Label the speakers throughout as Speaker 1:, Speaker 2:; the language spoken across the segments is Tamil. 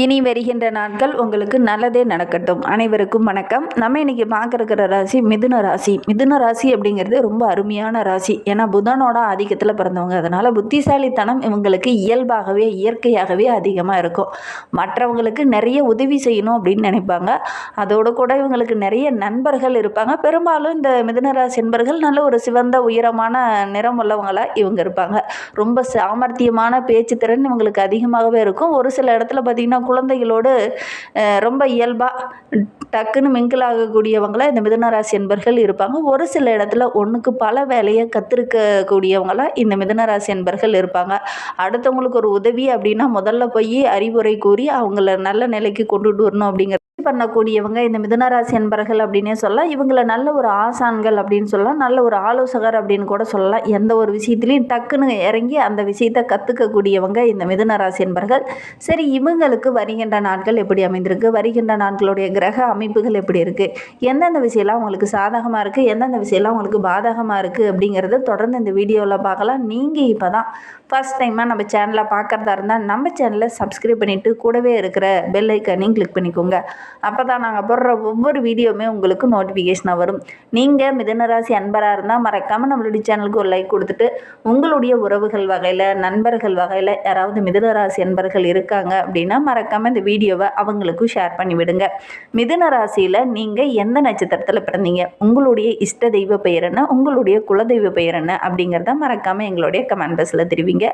Speaker 1: இனி வருகின்ற நாட்கள் உங்களுக்கு நல்லதே நடக்கட்டும். அனைவருக்கும் வணக்கம். நம்ம இன்னைக்கு பார்க்க இருக்கிற ராசி மிதுன ராசி. மிதுன ராசி அப்படிங்கிறது ரொம்ப அருமையான ராசி. ஏன்னா புதனோட ஆதிக்கத்தில் பிறந்தவங்க. அதனால் புத்திசாலித்தனம் இவங்களுக்கு இயல்பாகவே இயற்கையாகவே அதிகமாக இருக்கும். மற்றவங்களுக்கு நிறைய உதவி செய்யணும் அப்படின்னு நினைப்பாங்க. அதோடு கூட இவங்களுக்கு நிறைய நண்பர்கள் இருப்பாங்க. பெரும்பாலும் இந்த மிதுன ராசி என்பர்கள் நல்ல ஒரு சிவந்த உயரமான நிறம் உள்ளவங்களாக இவங்க இருப்பாங்க. ரொம்ப சாமர்த்தியமான பேச்சு திறன் இவங்களுக்கு அதிகமாகவே இருக்கும். ஒரு சில இடத்துல பார்த்திங்கன்னா குழந்தைகளோடு ரொம்ப இயல்பாக டக்குன்னு மிங்கிள் ஆகக்கூடியவங்களாக இந்த மிதுனராசி என்பர்கள் இருப்பாங்க. ஒரு சில இடத்துல ஒன்றுக்கு பல வேலையை கற்றுருக்கக்கூடியவங்களாக இந்த மிதுனராசி என்பர்கள் இருப்பாங்க. அடுத்தவங்களுக்கு ஒரு உதவி அப்படின்னா முதல்ல போய் அறிவுரை கூறி அவங்கள நல்ல நிலைக்கு கொண்டுட்டு வரணும் அப்படிங்கிற பண்ணக்கூடியவங்க இந்த மிதுனராசி என்பர்கள் அப்படின்னே சொல்லலாம். இவங்கள நல்ல ஒரு ஆசான்கள் அப்படின்னு சொல்லலாம். நல்ல ஒரு ஆலோசகர் அப்படின்னு கூட சொல்லலாம். எந்த ஒரு விஷயத்துலையும் டக்குன்னு இறங்கி அந்த விஷயத்தை கற்றுக்கக்கூடியவங்க இந்த மிதுனராசி என்பர்கள். சரி இவங்களுக்கு வருகின்ற நாட்கள் எப்படி அமைந்திருக்கு வருகின்ற நாட்களுடைய கிரக அமைப்புகள் எப்படி இருக்குது எந்தெந்த விஷயம்லாம் உங்களுக்கு சாதகமாக இருக்குது எந்தெந்த விஷயம்லாம் உங்களுக்கு பாதகமாக இருக்குது அப்படிங்கிறத தொடர்ந்து இந்த வீடியோவில் பார்க்கலாம். நீங்கள் இப்போ தான் ஃபஸ்ட் டைமாக நம்ம சேனலை பார்க்குறதா இருந்தால் நம்ம சேனலை சப்ஸ்கிரைப் பண்ணிவிட்டு கூடவே இருக்கிற பெல் ஐக்கனையும் கிளிக் பண்ணிக்கோங்க. அப்போ தான் நாங்கள் போடுற ஒவ்வொரு வீடியோவுமே உங்களுக்கு நோட்டிஃபிகேஷனாக வரும். நீங்கள் மிதனராசி அன்பராக இருந்தால் மறக்காமல் நம்மளுடைய சேனலுக்கு ஒரு லைக் கொடுத்துட்டு உங்களுடைய உறவுகள் வகையில் நண்பர்கள் வகையில் யாராவது மிதனராசி அன்பர்கள் இருக்காங்க அப்படின்னா மறக்காமல் இந்த வீடியோவை அவங்களுக்கும் ஷேர் பண்ணி விடுங்க மிதுன ராசியில் நீங்கள் எந்த நட்சத்திரத்தில் பிறந்தீங்க? உங்களுடைய இஷ்ட தெய்வ பெயர் என்ன? உங்களுடைய குலதெய்வ பெயர் என்ன? அப்படிங்கிறத மறக்காமல் எங்களுடைய கமெண்ட் பாக்ஸில் தெரிவிங்க.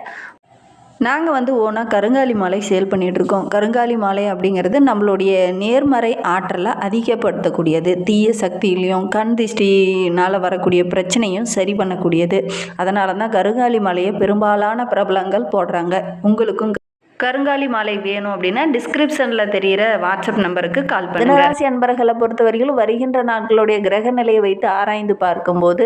Speaker 1: நாங்கள் வந்து ஓனாக கருங்காலி மாலை சேல் பண்ணிகிட்ருக்கோம் கருங்காலி மாலை அப்படிங்கிறது நம்மளுடைய நேர்மறை ஆற்றலை அதிகப்படுத்தக்கூடியது. தீய சக்தியிலையும் கண் திஷ்டினால் வரக்கூடிய பிரச்சனையும் சரி பண்ணக்கூடியது. அதனால தான் கருங்காலி மாலையை பெரும்பாலான பிரபலங்கள் போடுறாங்க. உங்களுக்கும் கருங்காலி மாலை வேணும் அப்படின்னா டிஸ்கிரிப்ஷனில் தெரிகிற வாட்ஸ்அப் நம்பருக்கு கால் பண்ணுங்க. தனராசி அன்பர்களை பொறுத்தவரையிலும் வருகின்ற நாட்களுடைய கிரக நிலையை வைத்து ஆராய்ந்து பார்க்கும்போது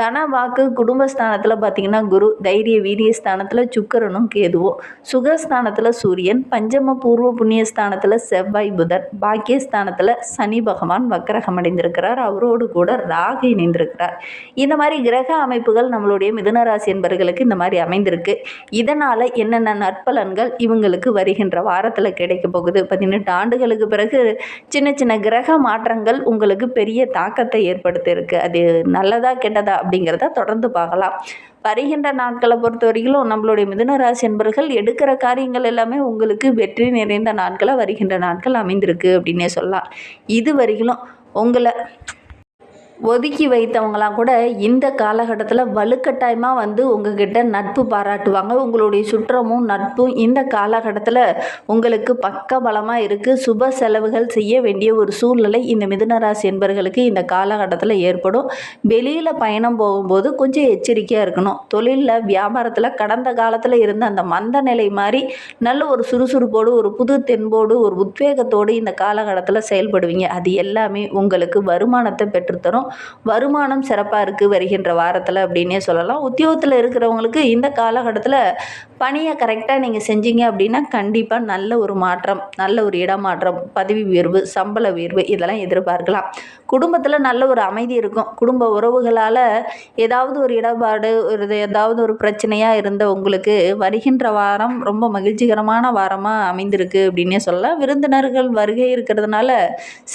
Speaker 1: தன வாக்கு குடும்பஸ்தானத்தில் பார்த்தீங்கன்னா குரு தைரிய வீரிய ஸ்தானத்தில் சுக்கரனும் கேதுவும் சுகஸ்தானத்தில் சூரியன் பஞ்சம பூர்வ புண்ணியஸ்தானத்தில் செவ்வாய் புதன் பாக்கியஸ்தானத்தில் சனி பகவான் வக்கரகம் அடைந்திருக்கிறார். அவரோடு கூட ராகு இணைந்திருக்கிறார். இந்த மாதிரி கிரக அமைப்புகள் நம்மளுடைய மிதுனராசி என்பர்களுக்கு இந்த மாதிரி அமைந்திருக்கு. இதனால் என்னென்ன நற்பலன்கள் இவங்களுக்கு வருகின்ற வாரத்தில் கிடைக்க போகுது. பதினெட்டு ஆண்டுகளுக்கு பிறகு சின்ன சின்ன கிரக மாற்றங்கள் உங்களுக்கு பெரிய தாக்கத்தை ஏற்படுத்தியிருக்கு. அது நல்லதா கெட்டதா அப்படிங்கிறத தொடர்ந்து பார்க்கலாம். வருகின்ற நாட்களை பொறுத்தவரையிலும் நம்மளுடைய மிதுன ராசி என்பர்கள் எடுக்கிற காரியங்கள் எல்லாமே உங்களுக்கு வெற்றி நிறைந்த நாட்களாக வருகின்ற நாட்கள் அமைந்திருக்கு அப்படின்னே சொல்லலாம். இது வரையிலும் உங்களை ஒதுக்கி வைத்தவங்களாம் கூட இந்த காலகட்டத்தில் வலுக்கட்டாயமாக வந்து உங்ககிட்ட நட்பு பாராட்டுவாங்க. உங்களுடைய சுற்றமும் நட்பும் இந்த காலகட்டத்தில் உங்களுக்கு பக்க பலமாக இருக்குது சுப செலவுகள் செய்ய வேண்டிய ஒரு சூழ்நிலை இந்த மிதுனராசி என்பவர்களுக்கு இந்த காலகட்டத்தில் ஏற்படும். வெளியில் பயணம் போகும்போது கொஞ்சம் எச்சரிக்கையாக இருக்கணும். தொழிலில் வியாபாரத்தில் கடந்த காலத்தில் இருந்த அந்த மந்த நிலை மாதிரி நல்ல ஒரு சுறுசுறுப்போடு ஒரு புது தென்போடு ஒரு உத்வேகத்தோடு இந்த காலகட்டத்தில் செயல்படுவீங்க. அது எல்லாமே உங்களுக்கு வருமானத்தை பெற்றுத்தரும். வருமானம் சிறப்பாக இருக்குது வருகின்ற வாரத்தில் அப்படின்னே சொல்லலாம். உத்தியோகத்தில் இருக்கிறவங்களுக்கு இந்த காலகட்டத்தில் பணியை கரெக்டாக நீங்கள் செஞ்சீங்க அப்படின்னா கண்டிப்பாக நல்ல ஒரு மாற்றம் நல்ல ஒரு இடமாற்றம் பதவி உயர்வு சம்பள உயர்வு இதெல்லாம் எதிர்பார்க்கலாம். குடும்பத்தில் நல்ல ஒரு அமைதி இருக்கும். குடும்ப உறவுகளால் ஏதாவது ஒரு இடபாடு ஒரு ஏதாவது ஒரு பிரச்சனையாக இருந்த உங்களுக்கு வருகின்ற வாரம் ரொம்ப மகிழ்ச்சிகரமான வாரமாக அமைந்திருக்கு அப்படின்னே சொல்லலாம். விருந்தினர்கள் வருகை இருக்கிறதுனால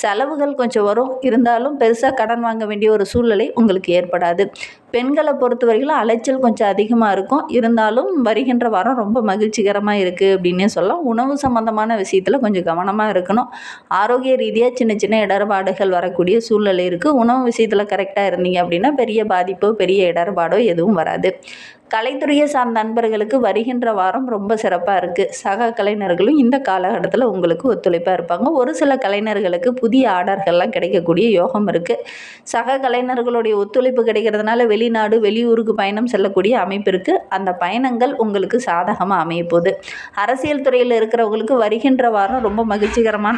Speaker 1: செலவுகள் கொஞ்சம் வரும். இருந்தாலும் பெருசாக கடன் வாங்க வேண்டிய ஒரு சூழ்நிலை உங்களுக்கு ஏற்படாது. பெண்களை பொறுத்தவரைக்கும் அலைச்சல் கொஞ்சம் அதிகமாக இருக்கும். இருந்தாலும் வருகின்ற வாரம் ரொம்ப மகிழ்ச்சிகரமாக இருக்குது அப்படின்னே சொல்லலாம். உணவு சம்மந்தமான விஷயத்தில் கொஞ்சம் கவனமாக இருக்கணும். ஆரோக்கிய ரீதியாக சின்ன சின்ன இடர்பாடுகள் வரக்கூடிய சூழ்நிலை இருக்குது உணவு விஷயத்தில் கரெக்டாக இருந்தீங்க அப்படின்னா பெரிய பாதிப்போ பெரிய இடர்பாடோ எதுவும் வராது. கலைத்துறையை சார்ந்த நண்பர்களுக்கு வருகின்ற வாரம் ரொம்ப சிறப்பாக இருக்குது சக கலைஞர்களும் இந்த காலகட்டத்தில் உங்களுக்கு ஒத்துழைப்பாக இருப்பாங்க. ஒரு சில கலைஞர்களுக்கு புதிய ஆர்டர்கள்லாம் கிடைக்கக்கூடிய யோகம் இருக்குது சக கலைஞர்களுடைய ஒத்துழைப்பு கிடைக்கிறதுனால வெளிநாடு வெளியூருக்கு பயணம் செல்லக்கூடிய அமைப்பு இருக்குது அந்த பயணங்கள் உங்களுக்கு சாதகமாக அமைய போகுது. அரசியல் துறையில் இருக்கிறவங்களுக்கு வருகின்ற வாரம் ரொம்ப மகிழ்ச்சிகரமான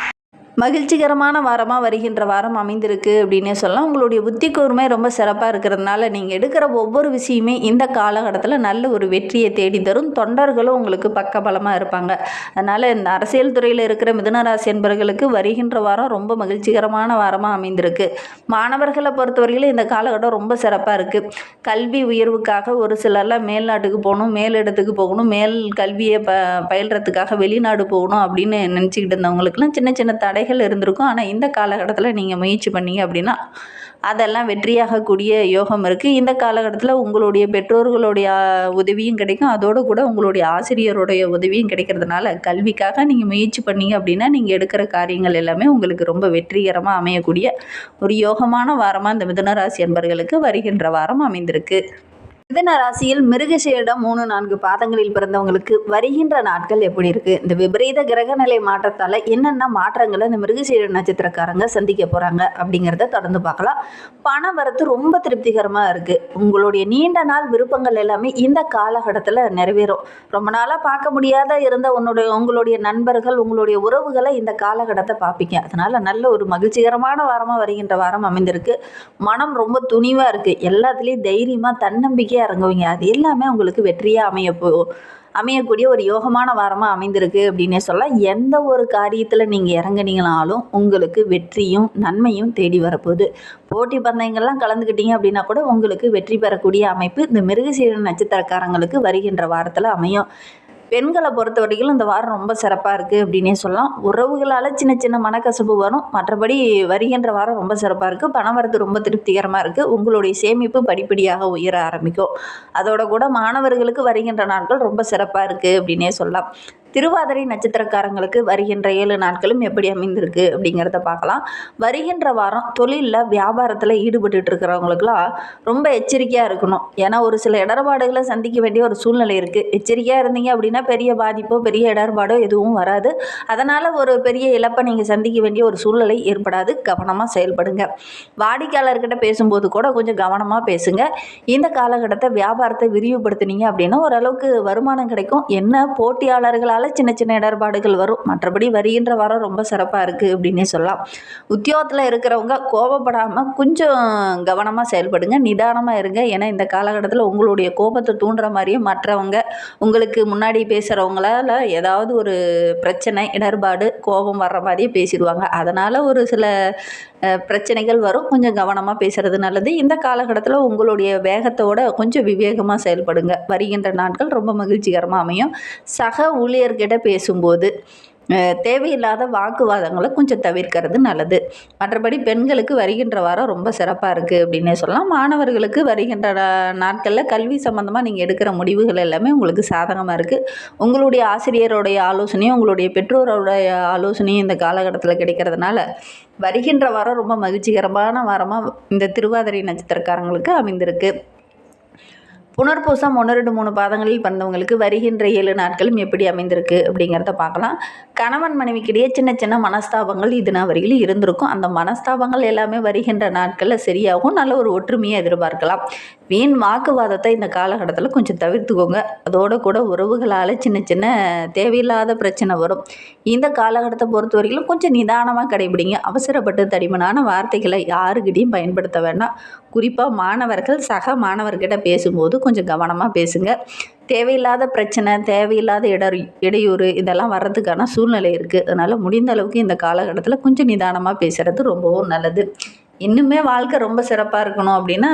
Speaker 1: மகிழ்ச்சிகரமான வாரமாக வருகின்ற வாரம் அமைந்திருக்கு அப்படின்னே சொல்லலாம். உங்களுடைய புத்தி கூர்மை ரொம்ப சிறப்பாக இருக்கிறதுனால நீங்கள் எடுக்கிற ஒவ்வொரு விஷயமே இந்த காலகட்டத்தில் நல்ல ஒரு வெற்றியை தேடி தரும். தொண்டர்களும் உங்களுக்கு பக்கபலமாக இருப்பாங்க. அதனால் இந்த அரசியல் துறையில் இருக்கிற மிதுனராசி என்பவர்களுக்கு வருகின்ற வாரம் ரொம்ப மகிழ்ச்சிகரமான வாரமாக அமைந்திருக்கு. மாணவர்களை பொறுத்தவரையிலும் இந்த காலகட்டம் ரொம்ப சிறப்பாக இருக்குது கல்வி உயர்வுக்காக ஒரு சிலர்லாம் மேல்நாட்டுக்கு போகணும் மேலிடத்துக்கு போகணும் மேல் கல்வியை ப பயில்றதுக்காக வெளிநாடு போகணும் அப்படின்னு நினச்சிக்கிட்டு இருந்தவங்களுக்குலாம் சின்ன சின்ன தடை தடைகள் இருந்திருக்கும். ஆனால் இந்த காலகட்டத்தில் நீங்கள் முயற்சி பண்ணீங்க அப்படின்னா அதெல்லாம் வெற்றியாகக்கூடிய யோகம் இருக்குது இந்த காலகட்டத்தில் உங்களுடைய பெற்றோர்களுடைய உதவியும் கிடைக்கும். அதோடு கூட உங்களுடைய ஆசிரியருடைய உதவியும் கிடைக்கிறதுனால கல்விக்காக நீங்கள் முயற்சி பண்ணீங்க அப்படின்னா நீங்கள் எடுக்கிற காரியங்கள் எல்லாமே உங்களுக்கு ரொம்ப வெற்றிகரமாக அமையக்கூடிய ஒரு யோகமான வாரமாக இந்த மிதுனராசி என்பர்களுக்கு வருகின்ற வாரம் அமைந்திருக்கு. மிதன ராசியில் மிருகசீரிடம் மூணு நான்கு பாதங்களில் பிறந்தவங்களுக்கு வருகின்ற நாட்கள் எப்படி இருக்குது இந்த விபரீத கிரகநிலை மாற்றத்தால் என்னென்ன மாற்றங்களை இந்த மிருகசீர நட்சத்திரக்காரங்க சந்திக்க போகிறாங்க அப்படிங்கிறத தொடர்ந்து பார்க்கலாம். பண வரத்து ரொம்ப திருப்திகரமாக இருக்குது உங்களுடைய நீண்ட நாள் விருப்பங்கள் எல்லாமே இந்த காலகட்டத்தில் நிறைவேறும். ரொம்ப நாளாக பார்க்க முடியாத இருந்த உன்னுடைய உங்களுடைய நண்பர்கள் உங்களுடைய உறவுகளை இந்த காலகட்டத்தை பார்ப்பீங்க அதனால் நல்ல ஒரு மகிழ்ச்சிகரமான வாரமாக வருகின்ற வாரம் அமைந்திருக்கு. மனம் ரொம்ப துணிவாக இருக்குது எல்லாத்துலேயும் தைரியமாக தன்னம்பிக்கையாக இறங்குவீங்க. அது எல்லாமே உங்களுக்கு வெற்றியாக அமைய போ அமையக்கூடிய ஒரு யோகமான வாரமாக அமைந்திருக்கு அப்படின்னே சொல்லலாம். எந்த ஒரு காரியத்தில் நீங்கள் இறங்குனீங்கனாலும் உங்களுக்கு வெற்றியும் நன்மையும் தேடி வரப்போகுது. போட்டி பந்தயங்கள்லாம் கலந்துக்கிட்டீங்க அப்படின்னா கூட உங்களுக்கு வெற்றி பெறக்கூடிய அமைப்பு இந்த மிருகசீரன் நட்சத்திரக்காரங்களுக்கு வருகின்ற வாரத்தில் அமையும். பெண்களை பொறுத்த வரைக்கும் இந்த வாரம் ரொம்ப சிறப்பாக இருக்குது அப்படின்னே சொல்லலாம். உறவுகளால் சின்ன சின்ன மனக்கசப்பு வரும். மற்றபடி வருகின்ற வாரம் ரொம்ப சிறப்பாக இருக்குது பணம் வரது ரொம்ப திருப்திகரமாக இருக்குது உங்களுடைய சேமிப்பு படிப்படியாக உயர ஆரம்பிக்கும். அதோட கூட மாணவர்களுக்கு வருகின்ற நாட்கள் ரொம்ப சிறப்பாக இருக்குது அப்படின்னே சொல்லலாம். திருவாதிரை நட்சத்திரக்காரங்களுக்கு வருகின்ற ஏழு நாட்களும் எப்படி அமைந்திருக்கு அப்படிங்கிறத பார்க்கலாம். வருகின்ற வாரம் தொழிலில் வியாபாரத்தில் ஈடுபட்டு இருக்கிறவங்களுக்குலாம் ரொம்ப எச்சரிக்கையாக இருக்கணும். ஏன்னா ஒரு சில இடர்பாடுகளை சந்திக்க வேண்டிய ஒரு சூழ்நிலை இருக்குது எச்சரிக்கையாக இருந்தீங்க அப்படின்னா பெரிய பாதிப்போ பெரிய இடர்பாடோ எதுவும் வராது. அதனால் ஒரு பெரிய இழப்பை நீங்கள் சந்திக்க வேண்டிய ஒரு சூழ்நிலை ஏற்படாது. கவனமாக செயல்படுங்க. வாடிக்கையாளர்கிட்ட பேசும்போது கூட கொஞ்சம் கவனமாக பேசுங்க. இந்த காலகட்டத்தை வியாபாரத்தை விரிவுபடுத்தினீங்க அப்படின்னா ஓரளவுக்கு வருமானம் கிடைக்கும். என்ன போட்டியாளர்களால் அதனால் சின்ன சின்ன இடர்பாடுகள் வரும். மற்றபடி வருகின்ற வாரம் ரொம்ப சிறப்பாக இருக்குது அப்படின்னே சொல்லலாம். உத்தியோகத்தில் இருக்கிறவங்க கோபப்படாமல் கொஞ்சம் கவனமாக செயல்படுங்க நிதானமாக இருங்க. ஏன்னா இந்த காலகட்டத்தில் உங்களுடைய கோபத்தை தூண்டுற மாதிரியும் மற்றவங்க உங்களுக்கு முன்னாடி பேசுகிறவங்களால ஏதாவது ஒரு பிரச்சனை இடர்பாடு கோபம் வர்ற மாதிரியே பேசிடுவாங்க. அதனால் ஒரு சில பிரச்சனைகள் வரும். கொஞ்சம் கவனமாக பேசுகிறது நல்லது. இந்த காலகட்டத்தில் உங்களுடைய வேகத்தோட கொஞ்சம் விவேகமாக செயல்படுங்க. வருகின்ற நாட்கள் ரொம்ப மகிழ்ச்சிகரமாக அமையும். சக ஊழியர்கிட்ட பேசும்போது தேவையில்லாத வாக்குவாதங்களை கொஞ்சம் தவிர்க்கிறது நல்லது. மற்றபடி பெண்களுக்கு வருகின்ற வாரம் ரொம்ப சிறப்பாக இருக்குது அப்படின்னே சொல்லலாம். மாணவர்களுக்கு வருகின்ற நாட்களில் கல்வி சம்மந்தமாக நீங்கள் எடுக்கிற முடிவுகள் எல்லாமே உங்களுக்கு சாதகமாக இருக்குது உங்களுடைய ஆசிரியருடைய ஆலோசனையும் உங்களுடைய பெற்றோருடைய ஆலோசனையும் இந்த காலகட்டத்தில் கிடைக்கிறதுனால வருகின்ற வாரம் ரொம்ப மகிழ்ச்சிகரமான வாரமாக இந்த திருவாதிரை நட்சத்திரக்காரங்களுக்கு அமைந்திருக்கு. புனர்பூசம் ஒன்று ரெண்டு மூணு பாதங்களில் பிறந்தவங்களுக்கு வருகின்ற ஏழு நாட்களும் எப்படி அமைந்திருக்கு அப்படிங்கிறத பார்க்கலாம். கணவன் மனைவிக்கிடையே சின்ன சின்ன மனஸ்தாபங்கள் இது நான் வரையிலும் இருந்திருக்கும். அந்த மனஸ்தாபங்கள் எல்லாமே வருகின்ற நாட்களில் சரியாகும். நல்ல ஒரு ஒற்றுமையை எதிர்பார்க்கலாம். வீண் வாக்குவாதத்தை இந்த காலகட்டத்தில் கொஞ்சம் தவிர்த்துக்கோங்க. அதோட கூட உறவுகளால் சின்ன சின்ன தேவையில்லாத பிரச்சனை வரும். இந்த காலகட்டத்தை பொறுத்த வரைக்கும் கொஞ்சம் நிதானமாக கடைபிடிங்க. அவசரப்பட்டு தடிமனான வார்த்தைகளை யாருக்கிட்டையும் பயன்படுத்த வேண்டாம். குறிப்பாக மாணவர்கள் சக மாணவர்கிட்ட பேசும்போது கொஞ்சம் கொஞ்சம் கவனமாக பேசுங்க. தேவையில்லாத பிரச்சனை தேவையில்லாத இட இடையூறு இதெல்லாம் வர்றதுக்கான சூழ்நிலை இருக்குது அதனால் முடிந்த அளவுக்கு இந்த காலகட்டத்தில் கொஞ்சம் நிதானமாக பேசுகிறது ரொம்பவும் நல்லது. இன்னுமே வாழ்க்கை ரொம்ப சிறப்பாக இருக்கணும் அப்படின்னா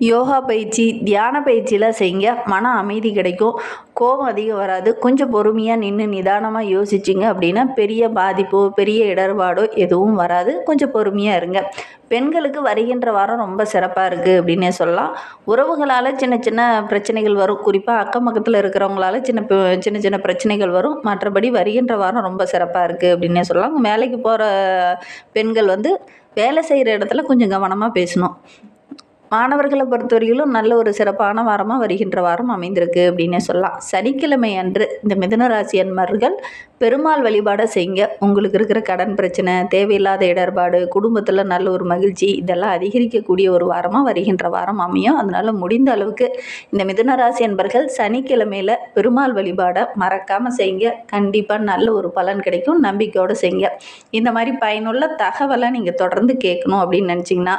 Speaker 1: யோகா பயிற்சி தியான பயிற்சியெலாம் செய்யுங்க. மன அமைதி கிடைக்கும். கோபம் அதிகம் வராது. கொஞ்சம் பொறுமையாக நின்று நிதானமாக யோசிச்சிங்க அப்படின்னா பெரிய பாதிப்போ பெரிய இடர்பாடோ எதுவும் வராது. கொஞ்சம் பொறுமையாக இருங்க. பெண்களுக்கு வருகின்ற வாரம் ரொம்ப சிறப்பாக இருக்குது அப்படின்னே சொல்லலாம். உறவுகளால் சின்ன சின்ன பிரச்சனைகள் வரும். குறிப்பாக அக்கம் பக்கத்தில் இருக்கிறவங்களால சின்ன சின்ன சின்ன பிரச்சனைகள் வரும். மற்றபடி வருகின்ற வாரம் ரொம்ப சிறப்பாக இருக்குது அப்படின்னே சொல்லலாம். வேலைக்கு போகிற பெண்கள் வந்து வேலை செய்கிற இடத்துல கொஞ்சம் கவனமாக பேசணும். மாணவர்களை பொறுத்தவரையிலும் நல்ல ஒரு சிறப்பான வாரமாக வருகின்ற வாரம் அமைந்திருக்கு அப்படின்னே சொல்லலாம். சனிக்கிழமை அன்று இந்த மிதனராசி அன்பர்கள் பெருமாள் வழிபாடை செய்யுங்க. உங்களுக்கு இருக்கிற கடன் பிரச்சனை தேவையில்லாத இடர்பாடு குடும்பத்தில் நல்ல ஒரு மகிழ்ச்சி இதெல்லாம் அதிகரிக்கக்கூடிய ஒரு வாரமாக வருகின்ற வாரம் அமையும். அதனால் முடிந்த அளவுக்கு இந்த மிதனராசி அன்பர்கள் சனிக்கிழமையில் பெருமாள் வழிபாடை மறக்காமல் செய்யுங்க. கண்டிப்பாக நல்ல ஒரு பலன் கிடைக்கும். நம்பிக்கையோடு செய்யுங்க. இந்த மாதிரி பயனுள்ள தகவலை நீங்கள் தொடர்ந்து கேட்கணும் அப்படின்னு நினச்சிங்கன்னா